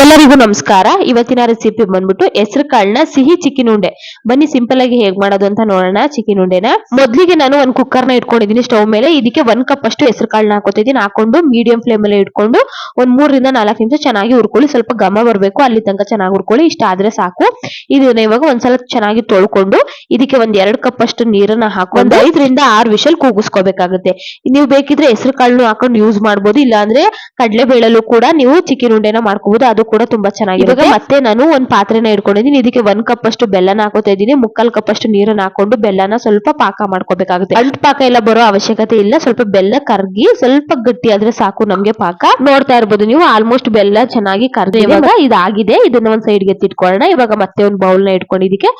ಎಲ್ಲರಿಗೂ ನಮಸ್ಕಾರ. ಇವತ್ತಿನ ರೆಸಿಪಿ ಬಂದ್ಬಿಟ್ಟು ಹೆಸರು ಕಾಳನ್ನ ಸಿಹಿ ಚಿಕನ್ ಉಂಡೆ ಬನ್ನಿ ಸಿಂಪಲ್ ಆಗಿ ಹೇಗ್ ಮಾಡೋದು ಅಂತ ನೋಡೋಣ. ಚಿಕನ್ ಉಂಡೆನ ಮೊದ್ಲಿಗೆ ನಾನು ಒಂದ್ ಕುಕ್ಕರ್ನ ಇಟ್ಕೊಂಡಿದೀನಿ ಸ್ಟವ್ ಮೇಲೆ. ಇದಕ್ಕೆ ಒಂದ್ ಕಪ್ ಅಷ್ಟು ಹೆಸರು ಕಾಳನ್ನ ಹಾಕೋತಿದ್ದೀನಿ ಹಾಕೊಂಡು ಮೀಡಿಯಂ ಫ್ಲೇಮ್ ಅಲ್ಲಿ ಇಟ್ಕೊಂಡು ಒಂದ್ ಮೂರರಿಂದ ನಾಲ್ಕು ನಿಮಿಷ ಚೆನ್ನಾಗಿ ಹುರ್ಕೊಳ್ಳಿ. ಸ್ವಲ್ಪ ಘಮ ಬರ್ಬೇಕು. ಅಲ್ಲಿ ತನಕ ಚೆನ್ನಾಗಿ ಹುರ್ಕೊಳ್ಳಿ. ಇಷ್ಟ ಆದ್ರೆ ಸಾಕು. ಇದನ್ನ ಇವಾಗ ಒಂದ್ಸಲ ಚೆನ್ನಾಗಿ ತೊಳ್ಕೊಂಡು ಇದಕ್ಕೆ ಒಂದ್ ಎರಡ್ ಕಪ್ ಅಷ್ಟು ನೀರನ್ನ ಹಾಕೊಂಡು ಒಂದ್ ಐದರಿಂದ ಆರು ವಿಷಲ್ ಕೂಗಿಸ್ಕೋಬೇಕಾಗುತ್ತೆ. ನೀವು ಬೇಕಿದ್ರೆ ಹೆಸರು ಕಾಳನ್ನು ಹಾಕೊಂಡು ಯೂಸ್ ಮಾಡ್ಬೋದು. ಇಲ್ಲಾಂದ್ರೆ ಕಡಲೆ ಬೇಳಲು ಕೂಡ ನೀವು ಚಿಕನ್ ಉಂಡೆನ ಮಾಡ್ಕೋಬಹುದು ಅದು ಕೂಡ ತುಂಬಾ ಚೆನ್ನಾಗಿರುತ್ತೆ. ಮತ್ತೆ ನಾನು ಒಂದ್ ಪಾತ್ರೆನ ಇಟ್ಕೊಂಡಿದ್ದೀನಿ. ಇದಕ್ಕೆ ಒಂದ್ ಕಪ್ ಅಷ್ಟು ಬೆಲ್ಲನ ಹಾಕೋತಾ ಇದೀನಿ ಮುಕ್ಕಾಲ್ ಕಪ್ ಅಷ್ಟು ನೀರನ್ನ ಹಾಕೊಂಡು ಬೆಲ್ಲನ ಸ್ವಲ್ಪ ಪಾಕ ಮಾಡ್ಕೋಬೇಕಾಗುತ್ತೆ. ಅಂಟ್ ಪಾಕ ಎಲ್ಲ ಬರೋ ಅವಶ್ಯಕತೆ ಇಲ್ಲ. ಸ್ವಲ್ಪ ಬೆಲ್ಲ ಕರ್ಗಿ ಸ್ವಲ್ಪ ಗಟ್ಟಿ ಆದ್ರೆ ಸಾಕು ನಮ್ಗೆ ಪಾಕ. ನೋಡ್ತಾ ಇರ್ಬೋದು ನೀವು. ಆಲ್ಮೋಸ್ಟ್ ಬೆಲ್ಲ ಚೆನ್ನಾಗಿ ಕರ್ದು ಇವಾಗ ಇದಾಗಿದೆ. ಇದನ್ನ ಒಂದ್ ಸೈಡ್ಗೆ ಎತ್ತಿಟ್ಕೊಳ್ಳೋಣ. ಇವಾಗ ಮತ್ತೆ ಒಂದ್ ಬೌಲ್ನ ಇಟ್ಕೊಂಡಿದ್ದಕ್ಕೆ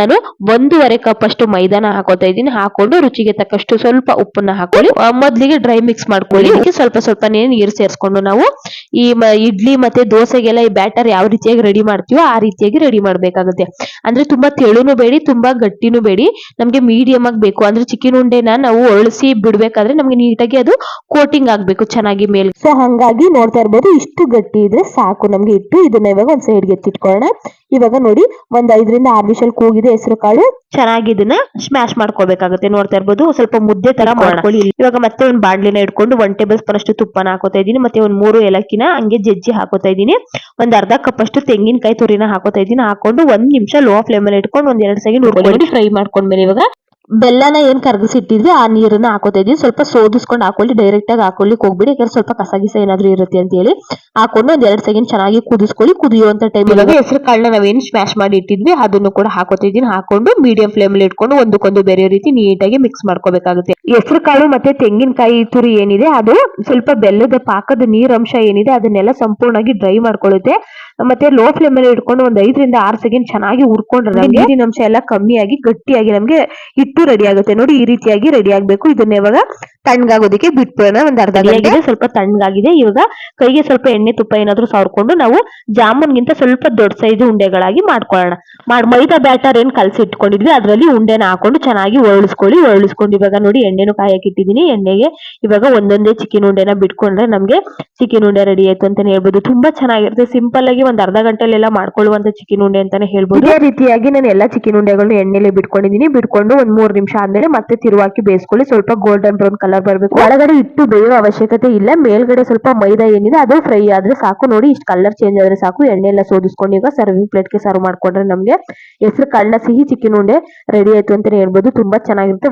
ನಾನು ಒಂದೂವರೆ ಕಪ್ ಅಷ್ಟು ಮೈದಾನ ಹಾಕೋತಾ ಇದೀನಿ ಹಾಕೊಂಡು ರುಚಿಗೆ ತಕ್ಕಷ್ಟು ಸ್ವಲ್ಪ ಉಪ್ಪನ್ನ ಹಾಕೊಳ್ಳಿ. ಮೊದ್ಲಿಗೆ ಡ್ರೈ ಮಿಕ್ಸ್ ಮಾಡ್ಕೊಳ್ಳಿ. ಇದಕ್ಕೆ ಸ್ವಲ್ಪ ಸ್ವಲ್ಪ ನೀರು ಸೇರಿಸ್ಕೊಂಡು ನಾವು ಈ ಇಡ್ಲಿ ಮತ್ತೆ ದೋಸೆಗೆಲ್ಲ ಈ ಬ್ಯಾಟರ್ ಯಾವ ರೀತಿಯಾಗಿ ರೆಡಿ ಮಾಡ್ತೀವೋ ಆ ರೀತಿಯಾಗಿ ರೆಡಿ ಮಾಡಬೇಕಾಗುತ್ತೆ. ಅಂದ್ರೆ ತುಂಬಾ ತೆಳುನು ಬೇಡಿ ತುಂಬಾ ಗಟ್ಟಿನೂ ಬೇಡಿ. ನಮ್ಗೆ ಮೀಡಿಯಂ ಆಗಿ ಬೇಕು. ಅಂದ್ರೆ ಚಿಕನ್ ಉಂಡೆನ ನಾವು ಒಳಸಿ ಬಿಡ್ಬೇಕಾದ್ರೆ ನಮ್ಗೆ ನೀಟಾಗಿ ಅದು ಕೋಟಿಂಗ್ ಆಗ್ಬೇಕು ಚೆನ್ನಾಗಿ ಮೇಲ್. ಸೊ ಹಂಗಾಗಿ ನೋಡ್ತಾ ಇರ್ಬೋದು ಇಷ್ಟು ಗಟ್ಟಿ ಇದ್ರೆ ಸಾಕು ನಮ್ಗೆ ಇಟ್ಟು ಇದನ್ನ ಇವಾಗ ಒಂದ್ ಸೈಡ್ಗೆ ಎತ್ತಿಟ್ಕೊಳ್ಳೋಣ. ಇವಾಗ ನೋಡಿ ಒಂದ್ ಐದರಿಂದ ಆರು ನಿಮಿಷಲ್ ಕೂಗಿದೆ ಹೆಸರು ಕಾಳು. ಚೆನ್ನಾಗಿ ಇದನ್ನ ಸ್ಮ್ಯಾಶ್ ಮಾಡ್ಕೋಬೇಕಾಗುತ್ತೆ. ನೋಡ್ತಾ ಇರ್ಬೋದು ಸ್ವಲ್ಪ ಮುದ್ದೆ ತರ ಮಾಡ್ಕೊಳ್ಳಿ. ಇವಾಗ ಮತ್ತೆ ಒಂದ್ ಬಾಣ್ಲಿನ ಇಟ್ಕೊಂಡು ಒನ್ ಟೇಬಲ್ ಸ್ಪೂನ್ ಅಷ್ಟು ತುಪ್ಪನ ಹಾಕೋತಾ ಇದೀನಿ ಮತ್ತೆ ಒಂದ್ ಮೂರು ಏಲಕ್ಕಿನ ಹಂಗೆ ಜಜ್ಜಿ ಹಾಕೋತಾ ಇದೀನಿ ಒಂದ್ ಅರ್ಧ ಕಪ್ ಅಷ್ಟು ತೆಂಗಿನಕಾಯಿ ತುರಿನ ಹಾಕೋತಾ ಇದೀನಿ ಹಾಕೊಂಡು ಒಂದ್ ನಿಮಿಷ ಲೋ ಫ್ಲೇಮ್ ಅಲ್ಲಿ ಇಟ್ಕೊಂಡು ಒಂದ್ ಎರಡ್ ಸೆಕೆಂಡ್ ಹುರ್ಕೊಂಡು ಫ್ರೈ ಮಾಡ್ಕೊಂಡ್ಮೇಲೆ ಇವಾಗ ಬೆಲ್ಲನ ಏನ್ ಕರ್ಗಿಸಿಟ್ಟಿದ್ವಿ ಆ ನೀರನ್ನ ಹಾಕೋತಾ ಇದ್ವಿ. ಸ್ವಲ್ಪ ಸೋದಿಸ್ಕೊಂಡು ಹಾಕೊಳ್ಳಿ ಡೈರೆಕ್ಟ್ ಆಗಿ ಹಾಕೊಳ್ಳಿ ಹೋಗ್ಬಿಡಿ ಯಾಕಂದ್ರೆ ಸ್ವಲ್ಪ ಕಸಗಿಸ ಏನಾದ್ರೂ ಇರುತ್ತೆ ಅಂತ ಹೇಳಿ ಹಾಕೊಂಡು ಒಂದ್ ಎರಡ್ ಸೆಕೆಂಡ್ ಚೆನ್ನಾಗಿ ಕುದಿಸ್ಕೊಳ್ಳಿ. ಕುದಿಯುವಂತ ಟೈಮ್ ಹೆಸರು ಕಾಳನ್ನ ನಾವೇನ್ ಸ್ಮ್ಯಾಶ್ ಮಾಡಿ ಇಟ್ಟಿದ್ವಿ ಅದನ್ನು ಕೂಡ ಹಾಕೋತಿದ್ವಿ ಹಾಕೊಂಡು ಮೀಡಿಯಂ ಫ್ಲೇಮ್ ಅಲ್ಲಿ ಇಟ್ಕೊಂಡು ಒಂದಕ್ಕೊಂದು ಬೇರೆ ರೀತಿ ನೀಟಾಗಿ ಮಿಕ್ಸ್ ಮಾಡ್ಕೋಬೇಕಾಗುತ್ತೆ. ಹೆಸರು ಕಾಳು ಮತ್ತೆ ತೆಂಗಿನಕಾಯಿ ತುರಿ ಏನಿದೆ ಅದು ಸ್ವಲ್ಪ ಬೆಲ್ಲದ ಪಾಕದ ನೀರಂಶ ಏನಿದೆ ಅದನ್ನೆಲ್ಲ ಸಂಪೂರ್ಣವಾಗಿ ಡ್ರೈ ಮಾಡ್ಕೊಳ್ಳುತ್ತೆ. ಮತ್ತೆ ಲೋ ಫ್ಲೇಮ್ ಅಲ್ಲಿ ಇಟ್ಕೊಂಡು ಒಂದ್ ಐದರಿಂದ ಆರು ಸೆಕೆಂಡ್ ಚೆನ್ನಾಗಿ ಹುರ್ಕೊಂಡ್ರೆ ನೀರಿನಂಶ ನೀರಿನ ಅಂಶ ಎಲ್ಲ ಕಮ್ಮಿಯಾಗಿ ಗಟ್ಟಿಯಾಗಿ ನಮ್ಗೆ ಹಿಟ್ಟು ರೆಡಿ ಆಗುತ್ತೆ. ನೋಡಿ ಈ ರೀತಿಯಾಗಿ ರೆಡಿ ಆಗ್ಬೇಕು. ಇದನ್ನ ಇವಾಗ ತಣ್ಣಗಾಗೋದಕ್ಕೆ ಬಿಟ್ಬಿಡೋಣ ಒಂದ್ ಅರ್ಧ ಗಂಟೆ. ಸ್ವಲ್ಪ ತಣ್ಣಗಾಗಿದೆ. ಇವಾಗ ಕೈಗೆ ಸ್ವಲ್ಪ ಎಣ್ಣೆ ತುಪ್ಪ ಏನಾದ್ರು ಸಾರ್ಕೊಂಡು ನಾವು ಜಾಮೂನ್ಗಿಂತ ಸ್ವಲ್ಪ ದೊಡ್ಡ ಸೈಜ್ ಉಂಡೆಗಳಾಗಿ ಮಾಡ್ಕೊಳ್ಳೋಣ. ಮಾಡ್ ಮೈದಾ ಬ್ಯಾಟರ್ ಏನ್ ಕಲಸಿ ಇಟ್ಕೊಂಡಿದ್ವಿ ಅದ್ರಲ್ಲಿ ಉಂಡೆನ ಹಾಕೊಂಡು ಚೆನ್ನಾಗಿ ಒರಳಿಸ್ಕೊಳ್ಳಿ ಒರಳಿಸ್ಕೊಂಡು ಇವಾಗ ನೋಡಿ ಎಣ್ಣೆನು ಕಾಯಕ್ಕೆ ಇಟ್ಟಿದ್ದೀನಿ. ಎಣ್ಣೆಗೆ ಇವಾಗ ಒಂದೊಂದೇ ಚಿಕನ್ ಉಂಡೆನ ಬಿಟ್ಕೊಂಡ್ರೆ ನಮ್ಗೆ ಚಿಕನ್ ಉಂಡೆ ರೆಡಿ ಆಯ್ತು ಅಂತಾನೆ ಹೇಳ್ಬೋದು. ತುಂಬಾ ಚೆನ್ನಾಗಿರುತ್ತೆ. ಸಿಂಪಲ್ ಆಗಿ ಒಂದ್ ಅರ್ಧ ಗಂಟೆಲೆಲ್ಲ ಮಾಡ್ಕೊಳ್ಳುವಂತ ಚಿಕನ್ ಉಂಡೆ ಅಂತಾನೆ ಹೇಳ್ಬೋದು. ಇದೇ ರೀತಿಯಾಗಿ ನಾನು ಎಲ್ಲಾ ಚಿಕನ್ ಉಂಡೆಗಳನ್ನ ಎಣ್ಣೆಲೆ ಬಿಟ್ಕೊಂಡಿದ್ದೀನಿ. ಬಿಟ್ಕೊಂಡು ಒಂದ್ ಮೂರ್ ನಿಮಿಷ ಆದ್ಮೇಲೆ ಮತ್ತೆ ತಿರುವಾಕಿ ಬೇಯಿಸ್ಕೊಳ್ಳಿ. ಸ್ವಲ್ಪ ಗೋಲ್ಡನ್ ಬ್ರೌನ್ ಕಲರ್ ಬರಬೇಕು. ಒಳಗಡೆ ಇಟ್ಟು ಬೇಯೋ ಅವಶ್ಯಕತೆ ಇಲ್ಲ. ಮೇಲ್ಗಡೆ ಸ್ವಲ್ಪ ಮೈದಾ ಏನಿದೆ ಅದು ಫ್ರೈ ಆದ್ರೆ ಸಾಕು. ನೋಡಿ, ಇಷ್ಟು ಕಲರ್ ಚೇಂಜ್ ಆದ್ರೆ ಸಾಕು. ಎಣ್ಣೆ ಎಲ್ಲ ಸೋದಿಸ್ಕೊಂಡು ಈಗ ಸರ್ವಿಂಗ್ ಪ್ಲೇಟ್ಗೆ ಸರ್ವ್ ಮಾಡ್ಕೊಂಡ್ರೆ ನಮ್ಗೆ ಹೆಸರು ಕಳ್ಳ ಸಿಹಿ ಚಿಕನ್ ಉಂಡೆ ರೆಡಿ ಆಯ್ತು ಅಂತಾನೆ ಹೇಳ್ಬೋದು. ತುಂಬಾ ಚೆನ್ನಾಗಿರುತ್ತೆ.